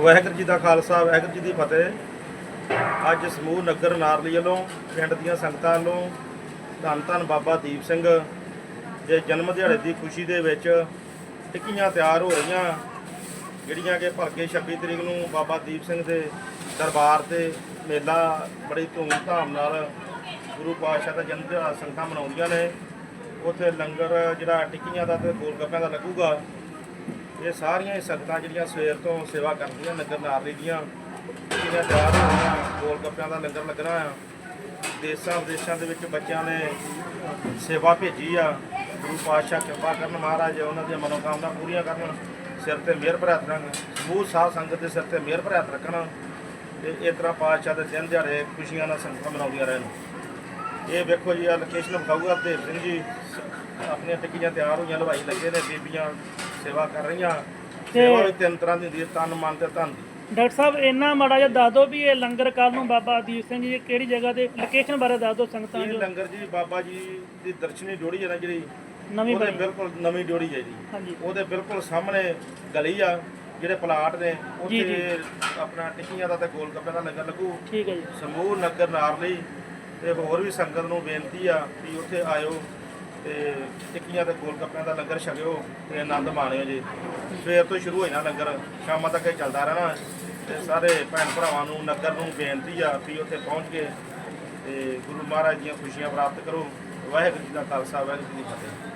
ਵਾਹਿਗੁਰੂ ਜੀ ਦਾ ਖਾਲਸਾ, ਵਾਹਿਗੁਰੂ ਜੀ ਦੀ ਫਤਿਹ। ਅੱਜ ਸਮੂਹ ਨਗਰ ਨਾਰਲੀ ਵੱਲੋਂ, ਪਿੰਡ ਦੀਆਂ ਸੰਗਤਾਂ ਵੱਲੋਂ ਧੰਨ ਧੰਨ ਬਾਬਾ ਦੀਪ ਸਿੰਘ ਦੇ ਜਨਮ ਦਿਹਾੜੇ ਦੀ ਖੁਸ਼ੀ ਦੇ ਵਿੱਚ ਟਿੱਕੀਆਂ ਤਿਆਰ ਹੋ ਰਹੀਆਂ, ਜਿਹੜੀਆਂ ਕਿ ਭਲਕੇ 26 ਤਰੀਕ ਨੂੰ ਬਾਬਾ ਦੀਪ ਸਿੰਘ ਦੇ ਦਰਬਾਰ ਤੇ ਮੇਲਾ ਬੜੀ ਧੂਮ-ਧਾਮ ਨਾਲ ਗੁਰੂ ਪਾਤਸ਼ਾਹ ਦਾ ਜਨਮ ਦਿਹਾੜਾ ਸੰਗਤਾਂ ਮਨਾਉਂਦੀਆਂ ਨੇ। ਉੱਥੇ ਲੰਗਰ ਜਿਹੜਾ ਟਿੱਕੀਆਂ ਦਾ ਤੇ ਗੋਲਗੱਪਿਆਂ ਦਾ ਲੱਗੂਗਾ ਇਹ ਸਾਰੀਆਂ ਹੀ ਸੰਗਤਾਂ ਜਿਹੜੀਆਂ ਸਵੇਰ ਤੋਂ ਸੇਵਾ ਕਰਦੀਆਂ ਲੰਗਰ ਨਾਰਲੀ ਦੀਆਂ, ਜਿਹੜੀਆਂ ਤਿਆਰ ਹੋ ਗੋਲ ਗੱਪਿਆਂ ਦਾ ਲੰਗਰ ਲੱਗਣਾ ਆ। ਦੇਸ਼ਾਂ ਵਿਦੇਸ਼ਾਂ ਦੇ ਵਿੱਚ ਬੱਚਿਆਂ ਨੇ ਸੇਵਾ ਭੇਜੀ ਆ। ਗੁਰੂ ਪਾਤਸ਼ਾਹ ਕਿਰਪਾ ਕਰਨ ਮਹਾਰਾਜ, ਉਹਨਾਂ ਦੀਆਂ ਮਨੋਕਾਮਨਾ ਪੂਰੀਆਂ ਕਰਨ, ਸਿਰ ਤੇ ਮਿਹਰ ਭਰਾਤ ਰੱਖਣ, ਸਮੂਹ ਸਾਧ ਸੰਗਤ ਦੇ ਸਿਰ ਤੇ ਮਿਹਰ ਭਰਾਤ ਰੱਖਣ, ਤੇ ਇਸ ਤਰ੍ਹਾਂ ਪਾਤਸ਼ਾਹ ਦੇ ਦਿਨ ਦਿਹਾੜੇ ਖੁਸ਼ੀਆਂ ਨਾਲ ਸੰਗਤਾਂ ਮਨਾਉਂਦੀਆਂ ਰਹਿਣ। ਇਹ ਵੇਖੋ ਜੀ ਆ ਲੋਕੇਸ਼ਨ ਵਿਖਾਊਗਾ ਦੇਵ ਸਿੰਘ ਜੀ, ਆਪਣੀਆਂ ਟਿੱਕੀਆਂ ਤਿਆਰ ਹੋਈਆਂ ਲਵਾਈ ਲੱਗੇ ਨੇ, ਬੀਬੀਆਂ ਸੇਵਾ ਕਰ ਰਹੀਆਂ। ਸੇਵਾ ਵੀ ਤਿੰਨ ਤਰ੍ਹਾਂ ਦੀ ਹੁੰਦੀ ਹੈ ਤਨ ਮਨ ਤੇ ਧਨ ਦੀ। ਡਾਕਟਰ ਸਾਹਿਬ ਇੰਨਾ ਮਾੜਾ ਜਿਹਾ ਦੱਸ ਦਿਓ ਵੀ ਇਹ ਲੰਗਰ ਕੱਲ ਨੂੰ ਬਾਬਾ ਦੀਪ ਸਿੰਘ ਜੀ ਕਿਹੜੀ ਜਗ੍ਹਾ ਤੇ ਲੋਕੇਸ਼ਨ ਬਾਰੇ ਦੱਸ ਦਿਓ ਸੰਗਤਾਂ ਇਹ ਨੂੰ ਲੰਗਰ ਜੀ ਬਾਬਾ ਜੀ ਦੀ ਦਰਸ਼ਨੀ ਡੋੜੀ ਹੈ ਨਾ ਜਿਹੜੀ ਨਵੀਂ ਉਹਦੇ ਬਣੀ। ਬਿਲਕੁਲ ਨਵੀਂ ਡੋੜੀ ਹੈ ਜੀ। ਹਾਂਜੀ। ਉਹਦੇ ਬਿਲਕੁਲ ਸਾਹਮਣੇ ਗਲੀ ਆ ਜਿਹੜੇ ਪਲਾਟ ਨੇ ਜੀ, ਉੱਥੇ ਆਪਣਾ ਟਿੱਕੀਆਂ ਦਾ ਤੇ ਗੋਲ ਗੱਪੇ ਦਾ ਲੰਗਰ ਲੱਗੂ। ਠੀਕ ਹੈ ਜੀ। ਸਮੂਹ ਨਗਰ ਨਾਰਲੀ ਤੇ ਹੋਰ ਵੀ ਸੰਗਤ ਨੂੰ ਬੇਨਤੀ ਆ ਵੀ ਉੱਥੇ ਆਇਓ। ਤੇ ਟਿੱਕੀਆਂ ਤੇ ਗੋਲ ਗੱਪਿਆਂ ਦਾ ਲੰਗਰ ਛਕਿਓ ਤੇ ਆਨੰਦ ਮਾਣਿਓ ਜੀ। ਸਵੇਰ ਤੋਂ ਸ਼ੁਰੂ ਹੋ ਜਾਣਾ ਲੰਗਰ, ਸ਼ਾਮਾਂ ਤੱਕ ਇਹ ਚੱਲਦਾ ਰਹਿਣਾ। ਤੇ ਸਾਰੇ ਭੈਣ ਭਰਾਵਾਂ ਨੂੰ ਨਗਰ ਨੂੰ ਬੇਨਤੀ ਆ ਵੀ ਉੱਥੇ ਪਹੁੰਚ ਕੇ ਤੇ ਗੁਰੂ ਮਹਾਰਾਜ ਦੀਆਂ ਖੁਸ਼ੀਆਂ ਪ੍ਰਾਪਤ ਕਰੋ। ਵਾਹਿਗੁਰੂ ਜੀ ਦਾ ਖਾਲਸਾ, ਵਾਹਿਗੁਰੂ ਜੀ ਦੀ ਫਤਿਹ।